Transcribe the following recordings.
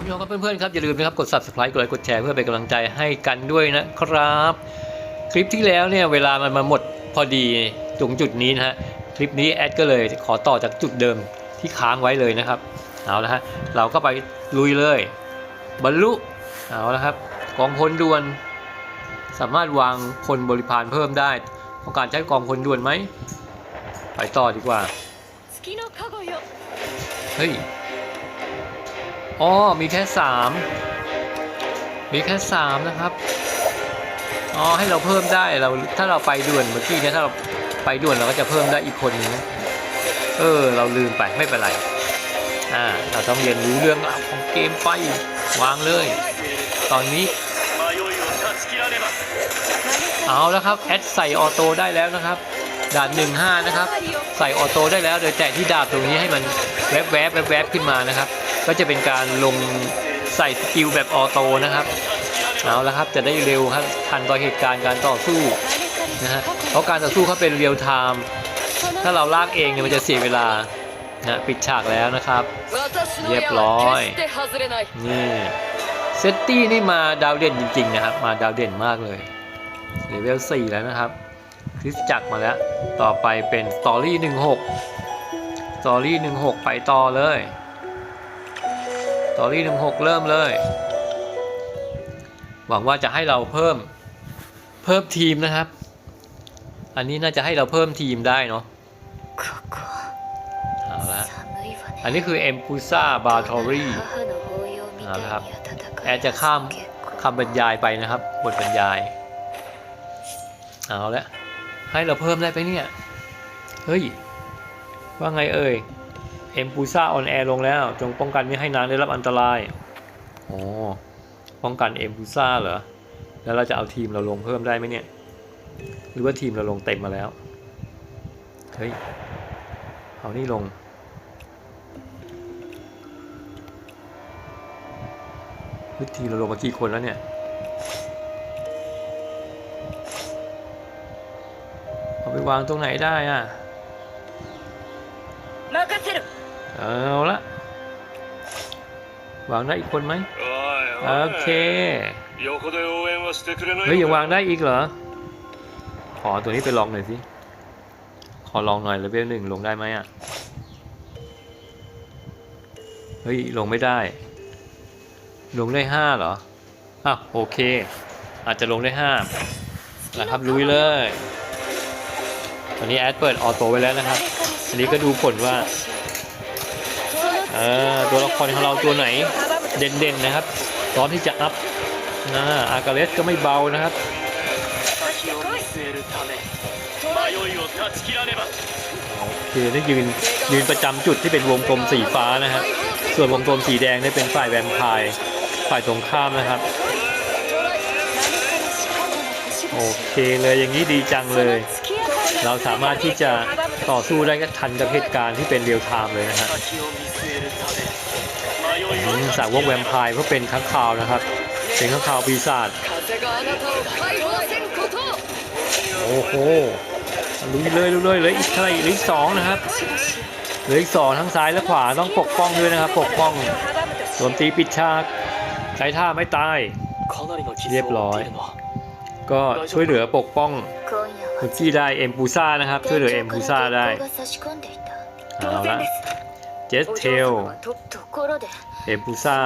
พี่น้องครับเพื่อนๆครับอย่าลืมนะครับกด subscribe กดไลค์กดแชร์เพื่อเป็นกำลังใจให้กันด้วยนะครับ คลิปที่แล้วเนี่ยเวลามันมาหมดพอดีตรงจุดนี้นะฮะคลิปนี้แอดก็เลยขอต่อจากจุดเดิมที่ค้างไว้เลยนะครับเอาละฮะเราก็ไปลุยเลย บรรลุเอาละครับกองพลด่วน สามารถวางพลบริพารเพิ่มได้ต้องการใช้กองพลด่วนไหมไปต่อดีกว่าเฮ้ย อ๋อ มีแค่สามมีแค่สามนะครับ อ๋อ ให้เราเพิ่มได้ เราถ้าเราไปด่วนเมื่อกี้เนี่ยถ้าเราไปด่วนเราก็จะเพิ่มได้อีกคนนึงนะเออ เราลืมไปไม่เป็นไร อ่า เราต้องเรียนรู้เรื่องราวของเกมไปวางเลย ตอนนี้ เอาแล้วครับ แอดใส่ออโต้ได้แล้วนะครับด่าน15 นะครับ ใส่ออโต้ได้แล้วโดยแตะที่ดาบตรงนี้ให้มันแวบๆแวบๆขึ้นมานะครับ ก็จะเป็นการลงใส่สกิลแบบออโต้นะครับเอาละครับจะได้เร็วครับทันต่อเหตุการณ์การต่อสู้นะฮะเพราะการต่อสู้เขาเป็นเรียลไทม์ถ้าเราลากเองเนี่ยมันจะเสียเวลานะปิดฉากแล้วนะครับ เรียบร้อยนี่เซตตี้นี่มาดาวเด่นจริงๆนะครับ มาดาวเด่นมากเลยเลเวล4แล้วนะครับคริสจักมาแล้ว ต่อไปเป็นสตอรี่16สตอรี่16 ไปต่อเลย ตอรี่หนึ่งหกเริ่มเลย หวังว่าจะให้เราเพิ่มเพิ่มทีมนะครับ อันนี้น่าจะให้เราเพิ่มทีมได้เนาะเอาละอันนี้คือเอ็มพูซ่าบาทอรี่นะครับแอดจะข้ามคำบรรยายไปนะครับ บทบรรยาย เอาละให้เราเพิ่มได้ไปเนี่ย เฮ้ย ว่าไงเอ่ย เอ็มปูซ่าออนแอร์ลงแล้ว จงป้องกันไม่ให้นางได้รับอันตรายโอ้ป้องกันเอ็มปูซ่าเหรอ แล้วเราจะเอาทีมเราลงเพิ่มได้ไหมเนี่ย หรือว่าทีมเราลงเต็มมาแล้ว เฮ้ย เอานี่ลง วิธีเราลงมากี่คนแล้วเนี่ย เอาไปวางตรงไหนได้อะ เอาละวางได้อีกคนไหมโอเคเฮ้ยยังวางได้อีกเหรอ ขอตัวนี้ไปลองหน่อยสิ ขอลองหน่อยเลเวลหนึ่งลงได้ไหมอะ เฮ้ยลงไม่ได้ ลงได้ห้าเหรอ อะโอเค อาจจะลงได้ห้านะครับลุยเลยตอนนี้แอดเปิดออโต้ไว้แล้วนะครับ อันนี้ก็ดูผลว่า ตัวละครของเราตัวไหนเด่นๆนะครับตอนที่จะอัพนะอากาเลสก็ไม่เบานะครับคือได้ยืนยืนประจำจุดที่เป็นวงกลมสีฟ้านะฮะส่วนวงกลมสีแดงได้เป็นฝ่ายแวมไพร์ฝ่ายตรงข้ามนะครับ โอเคเลยอย่างนี้ดีจังเลย เราสามารถที่จะต่อสู้ได้ทันกับเหตุการณ์ที่เป็นเรียลไทม์เลยนะครับ ของสาวกแวมไพร์เพื่อเป็นข้างข่าวนะครับ เป็นข้างข่าวปีศาจโอ้โหลุยเลยลุยเลยเลยอีกเท่ไรเลยอีกสองนะครับเลยอีกสองทั้งซ้ายและขวาต้องปกป้องด้วยนะครับ ปกป้องโวมตีปิดฉากใช้ท่าไม่ตาย เรียบร้อย ก็ช่วยเหลือปกป้องคุกี้ได้เอ็มปูซ่านะครับ ช่วยเหลือเอ็มปูซ่าได้เอาละเจสเทล เอมปูซา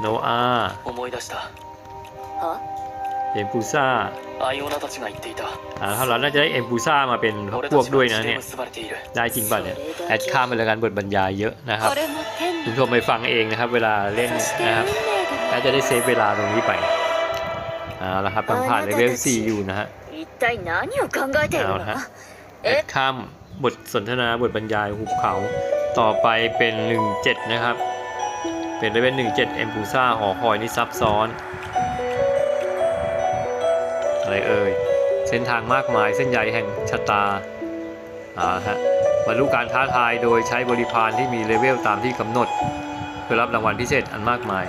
โนอาเอมปูซ่าอ่าถ้าเราน่าจะได้เอมปูซามาเป็นพวกด้วยนะเนี่ย ได้จริงป่ะเนี่ย แอดข้ามไปแล้วกันบทบรรยายเยอะนะครับคุณชมไปฟังเองนะครับ เวลาเล่นนะครับน่าจะได้เซฟเวลาตรงนี้ไปอ่าแล้วครับผ่านเลเวล4อยู่นะฮะเอาละแอดข้ามบทสนทนาบทบรรยายหุบเขาต่อไปเป็น 17 นะครับ เป็นเลเวล17เอ็มปูซ่าหอคอยนี่ซับซ้อน อะไรเอ่ย เส้นทางมากมายเส้นใยแห่งชะตาอ่าฮะบรรลุการท้าทายโดยใช้บริพารที่มีเลเวลตามที่กำหนด เพื่อรับรางวัลพิเศษอันมากมาย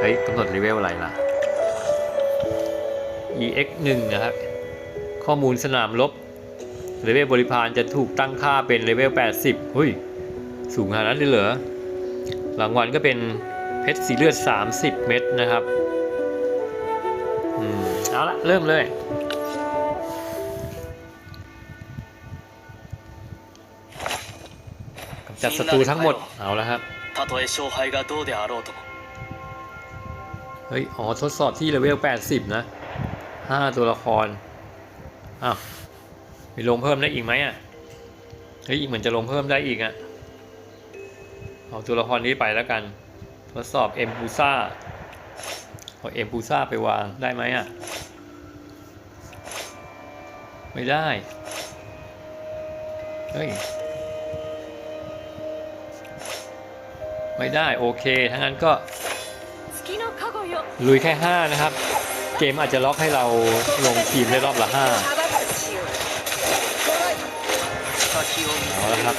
เฮ้ยกำหนดเลเวลอะไรล่ะ EX 1 นะครับ ข้อมูลสนามรบเลเวลบริพารจะถูกตั้งค่าเป็นเลเวล80เฮ้ย สูงขนาดนั้นเลยเหรอรางวัลก็เป็น เพชรสีเลือด 30 เม็ดนะครับอืมเอาละเริ่มเลย จัดศัตรูทั้งหมด เอาละครับเฮ้ย อ๋อ ทดสอบที่เลเวล 80 นะ 5 ตัวละคร อ้าว มีลงเพิ่มได้อีกไหมอะ เฮ้ยเหมือนจะลงเพิ่มได้อีกอะ เอาตัวละครนี้ไปแล้วกัน ทดสอบเอ็มบูซ่าเอาเอ็มบูซ่าไปวางได้ไหมอะ ไม่ได้ เฮ้ย ไม่ได้ โอเคทั้งนั้นก็ ลุยแค่ 5 นะครับ เกมอาจจะล็อกให้เราลงทีมได้รอบละ 5เอาละครับ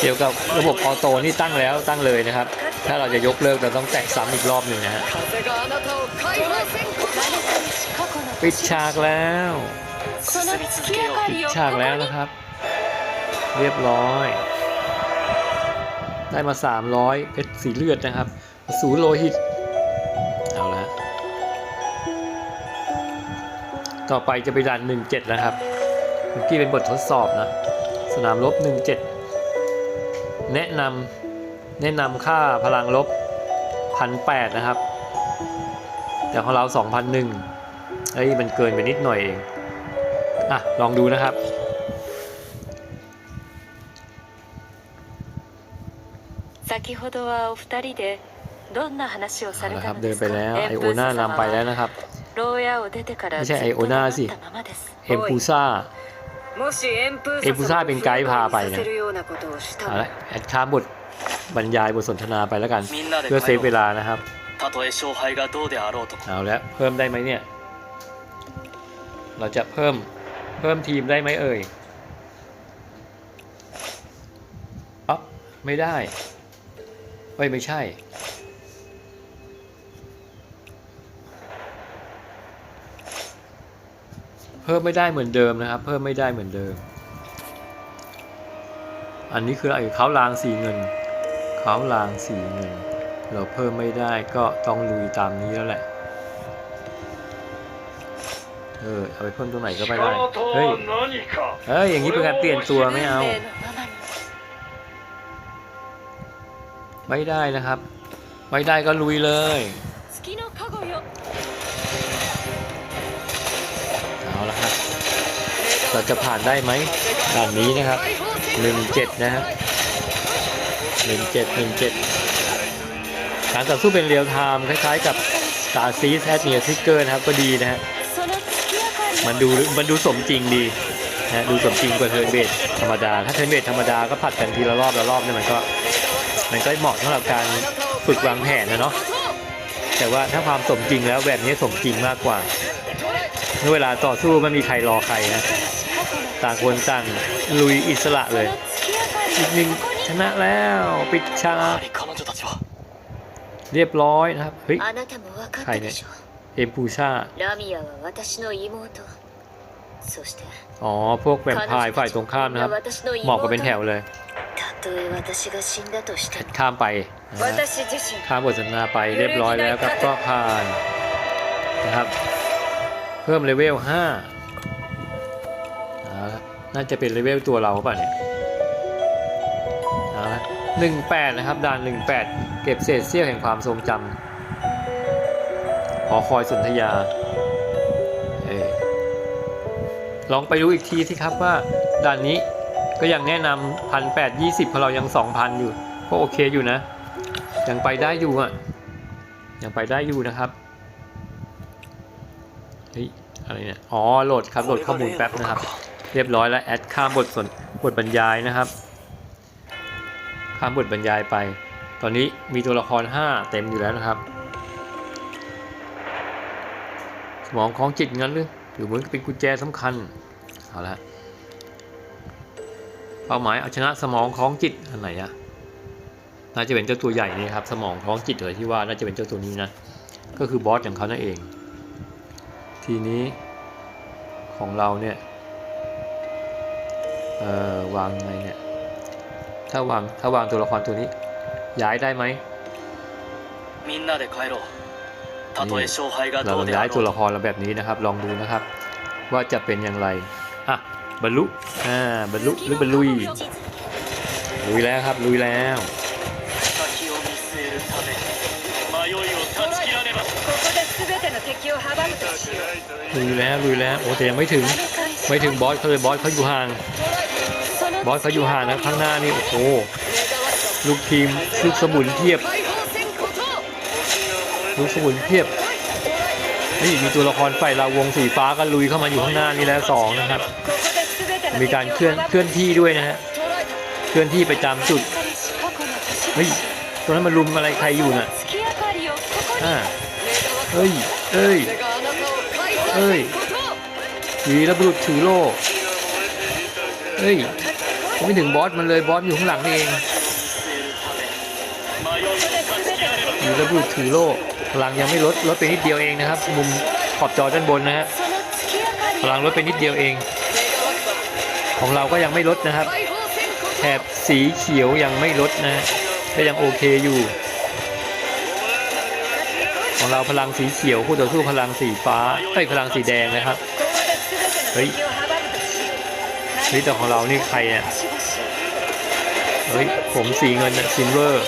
เกี่ยวกับระบบออโต้นี่ตั้งแล้วตั้งเลยนะครับ ถ้าเราจะยกเลิกเราต้องแตะซ้ำอีกรอบหนึ่งนะฮะปิดฉากแล้วปิดฉากแล้วนะครับ เรียบร้อย ได้มา 300 เพชรสีเลือดนะครับ สูนโลหิต เอาละต่อไปจะไปดัน 17 แล้วครับเมื่อกี้เป็นบททดสอบนะ สนามรบ 17 แนะนำ แนะนำค่าพลังลบ1,800นะครับ แต่ของเรา 2,001เฮ้ยมันเกินไปนิดหน่อยเอง อะ ลองดูนะครับนะครับเดินไปแล้วไอโอน่านำไปแล้วนะครับไม่ใช่ไอโอน่าสิเอมปูซ่าเอมปูซ่าเป็นไกด์พาไปนะเอาละแอดค้าบท บรรยายบทสนทนาไปแล้วกัน เพื่อเซฟเวลานะครับเอาแล้วเพิ่มได้ไหมเนี่ย เราจะเพิ่มเพิ่มทีมได้ไหมเอ่ยอ๊ะไม่ได้เฮ้ยไม่ใช่ เพิ่มไม่ได้เหมือนเดิมนะครับ เพิ่มไม่ได้เหมือนเดิม อันนี้คือไอ้เขาลางสีเงิน ท้ารางสี่หนึ่งเราเพิ่มไม่ได้ก็ต้องลุยตามนี้แล้วแหละ เออ เอาไปเพิ่มตรงไหนก็ไปได้ เฮ้ย เฮ้ย อย่างนี้เป็นการเปลี่ยนตัวไม่เอา ไม่ได้นะครับ ไม่ได้ก็ลุยเลย เอาละครับ เราจะผ่านได้ไหมด่านนี้นะครับหนึ่งเจ็ดนะครับ หนึ่งเจ็ดหนึ่งเจ็ดการต่อสู้เป็นเรียลไทม์คล้ายๆกับตาซีแอดเนียทิกเกอร์นะครับก็ดีนะฮะมันดูมันดูสมจริงดีนะดูสมจริงกว่าเทิร์นเบดธรรมดา ถ้าเทิร์นเบดธรรมดาก็ผัดกันทีละรอบละรอบเนี่ยมันก็ มันก็เหมาะสำหรับการฝึกวางแผนนะเนาะแต่ว่าถ้าความสมจริงแล้วแบบนี้สมจริงมากกว่าเวลาต่อสู้ไม่มีใครรอใครนะต่างคนต่างลุยอิสระเลยอีกหนึ่ง ชนะแล้วปิดฉากเรียบร้อยนะครับเฮ้ยใครเนี่ยเอมปูชาอ๋อ พวกแวมพายฝ่ายตรงข้ามนะครับเหมาะกับเป็นแถวเลยข้ามไปข้ามบทสนทนาไปเรียบร้อยแล้วครับก็ผ่านนะครับ เพิ่มเลเวล5น่าจะเป็นเลเวลตัวเราป่ะเนี่ย 18 นะครับ ด่าน 18 เก็บเศษเสี้ยวแห่งความทรงจำหอคอยสนธยาอลองไปดูอีกทีสิครับว่าด่านนี้ก็ยังแนะนำพันแปดยี่สิบเพราะเรายังสองพันอยู่ ก็โอเคอยู่นะ ยังไปได้อยู่อะ ยังไปได้อยู่นะครับเฮ้ยอะไรเนี่ย อ๋อโหลดครับโหลดข้อมูลแป๊บนะครับ เรียบร้อยแล้วแอดข้ามบทสนบทบรรยายนะครับ ข้ามบทบรรยายไป ตอนนี้มีตัวละคร 5 เต็มอยู่แล้วนะครับ สมองของจิตงั้นหรือหรือเหมือนเป็นกุญแจสำคัญ เอาละเป้าหมายเอาชนะสมองของจิตอันไหนอะน่าจะเป็นเจ้าตัวใหญ่นี่ครับ สมองท้องจิตเลยที่ว่าน่าจะเป็นเจ้าตัวนี้นะ ก็คือบอสของเขานั่นเอง ทีนี้ของเราเนี่ย เอ่อ วางไงเนี่ย ถ้าวางถ้าวางตัวละครตัวนี้ ย้ายได้ไหมเราย้ายตัวละครเราแบบนี้นะครับ ลองดูนะครับ ว่าจะเป็นอย่างไรอะบรรลุอ่าบรรลุหรือบรรลุลุยแล้วครับลุยแล้วลุยแล้วลุยแล้วโอ้แต่ยังไม่ถึงไม่ถึงบอสเขาเลยบอสเขาอยู่ห่าง บอสเขาอยู่ห่างนะข้างหน้านี่โอ้โหลูกทีมลูกสมุนเทียบ ลูกสมุนเทียบนี่มีตัวละครไฟลาวงสีฟ้าก็ลุยเข้ามาอยู่ข้างหน้านี่แล้วสองนะครับ มีการเคลื่อนเคลื่อนที่ด้วยนะฮะเคลื่อนที่ไปตามจุดเฮ้ยตรงนั้นมันลุมอะไรใครอยู่น่ะอ่าเฮ้ยเอ้ยเอ้ยวีระบุรุษถือโล่เอ้ย ไม่ถึงบอสมันเลยบอสอยู่ข้างหลังเองอยู่แล้วพูดถือโล่พลังยังไม่ลดลดไปนิดเดียวเองนะครับ มุมขอบจอด้านบนนะฮะพลังลดไปนิดเดียวเอง ของเราก็ยังไม่ลดนะครับแถบสีเขียวยังไม่ลดนะก็ยังโอเคอยู่ ของเราพลังสีเขียวคู่ต่อสู้พลังสีฟ้าไอ้พลังสีแดงนะครับเฮ้ยนี่แต่ของเรานี่ใครเนี่ย เฮ้ย ผมสีเงินนะซิลเวอร์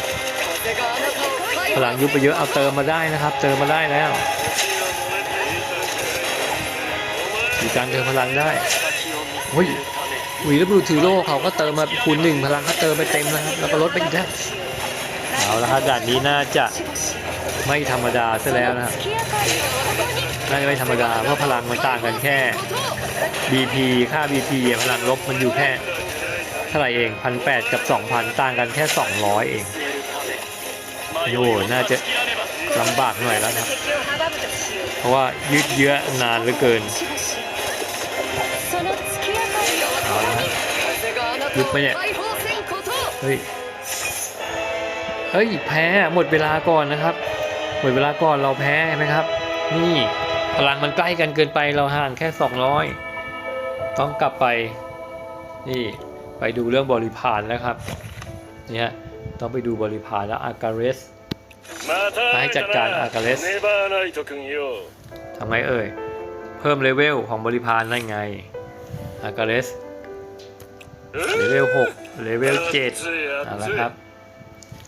พลังยุบไปเยอะเอาเติมมาได้นะครับ เติมมาได้แล้วมีการเติมพลังได้เฮ้ยวีรับรูถือโลเขาก็เติมมาคูณหนึ่งพลังเขาเติมไปเต็มนะครับแล้วก็ลดไปอีกแล้วเอาละครับด่านนี้น่าจะไม่ธรรมดาซะแล้วนะครับน่าจะไม่ธรรมดาเพราะพลังมันต่างกันแค่ BP ค่า BP พลังลบมันอยู่แค่ เท่าไหร่เองพันแปดกับสองพันต่างกันแค่สองร้อยเองโย่น่าจะลำบากหน่อยแล้วนะเพราะว่ายืดเยื้อนานเหลือเกินเอาละฮะยุดไปเนี่ยเฮ้ยเฮ้ยแพ้หมดเวลาก่อนนะครับ หมดเวลาก่อนเราแพ้นะครับ นี่พลังมันใกล้กันเกินไปเราห่างแค่สองร้อยต้องกลับไป นี่ ไปดูเรื่องบริพารนะครับเนี่ยต้องไปดูบริพารแล้วอาการสมาให้จัดการอาการสทำไมเอ่ย เพิ่มเลเวลของบริพารได้ไงอากาเรสเลเวล6เลเวล7เอาละครับ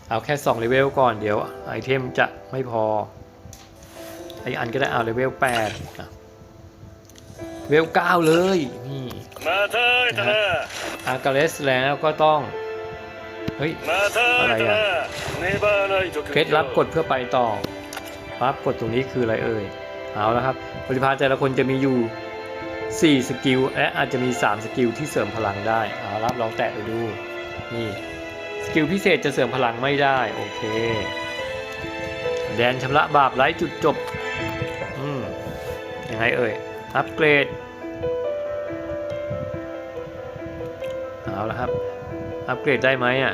เอาแค่2เลเวลก่อนเดี๋ยวไอเทมจะไม่พอไออันก็ได้เอาเลเวล8เลเวล9เลยนี่ มาเถอะนะอากาเลสแล้วก็ต้อง เฮ้ย อะไรอะเคล็ดลับกดเพื่อไปต่อปั๊บกดตรงนี้คืออะไรเอ่ย เอาแล้วครับปริพารแต่ละคนจะมีอยู่ 4 สกิล และอาจจะมี 3 สกิลที่เสริมพลังได้ เอาลับลองแตะไปดู นี่ สกิลพิเศษจะเสริมพลังไม่ได้ โอเค แดนชำระบาปไร้จุดจบ อืมยังไงเอ่ย อัปเกรด เอาละครับ อัปเกรดได้ไหมอะ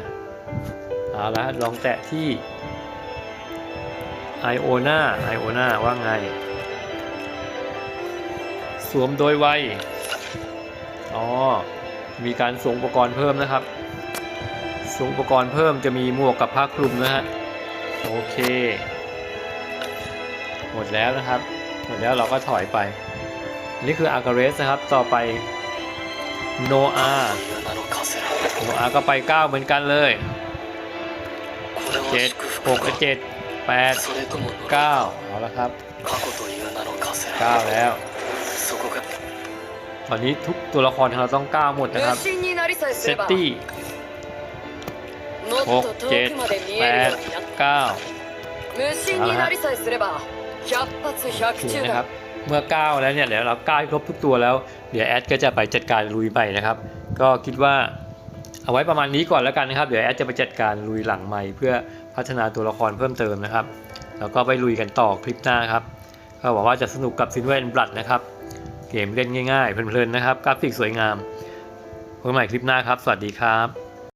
เอาละลองแตะที่ไอโอนาไอโอนาว่าไง สวมโดยไว อ๋อ มีการสวมอุปกรณ์เพิ่มนะครับสวมอุปกรณ์เพิ่มจะมีหมวกกับผ้าคลุมนะฮะ โอเค หมดแล้วนะครับ หมดแล้วเราก็ถอยไป นี่คืออาการเรสนะครับ ต่อไป โนอา なのかせら โนอาก็ไป 9 เหมือนกันเลย これは เจ็ด 祝 ห 福 ก か เจ็ดแปด それとも呪い เก้าเอาละครับ 過去という名のかせら เก้าแล้ว そこが ตอนนี้ทุกตัวละครของเราต้องก้าวหมดนะครับ 無心になりさえす เซ れ ต ば ตี้ もっ หก と遠 เจ็ด くまで見 แป える ด ようになっ เก้า 無心になりさえすれば百発 โอ 百 เค 中 นะครับ だ เมื่อก้าวแล้วเนี่ยเดี๋ยวเราก้าวครบทุกตัวแล้ว เดี๋ยวแอดก็จะไปจัดการลุยไปนะครับ ก็คิดว่าเอาไว้ประมาณนี้ก่อนแล้วกันนะครับ เดี๋ยวแอดจะไปจัดการลุยหลังใหม่เพื่อพัฒนาตัวละครเพิ่มเติมนะครับ แล้วก็ไปลุยกันต่อคลิปหน้าครับ ก็หวังว่าจะสนุกกับซินเวนบลัดนะครับ เกมเล่นง่ายๆเพลินๆนะครับ กราฟิกสวยงามพบกันใหม่คลิปหน้าครับ สวัสดีครับ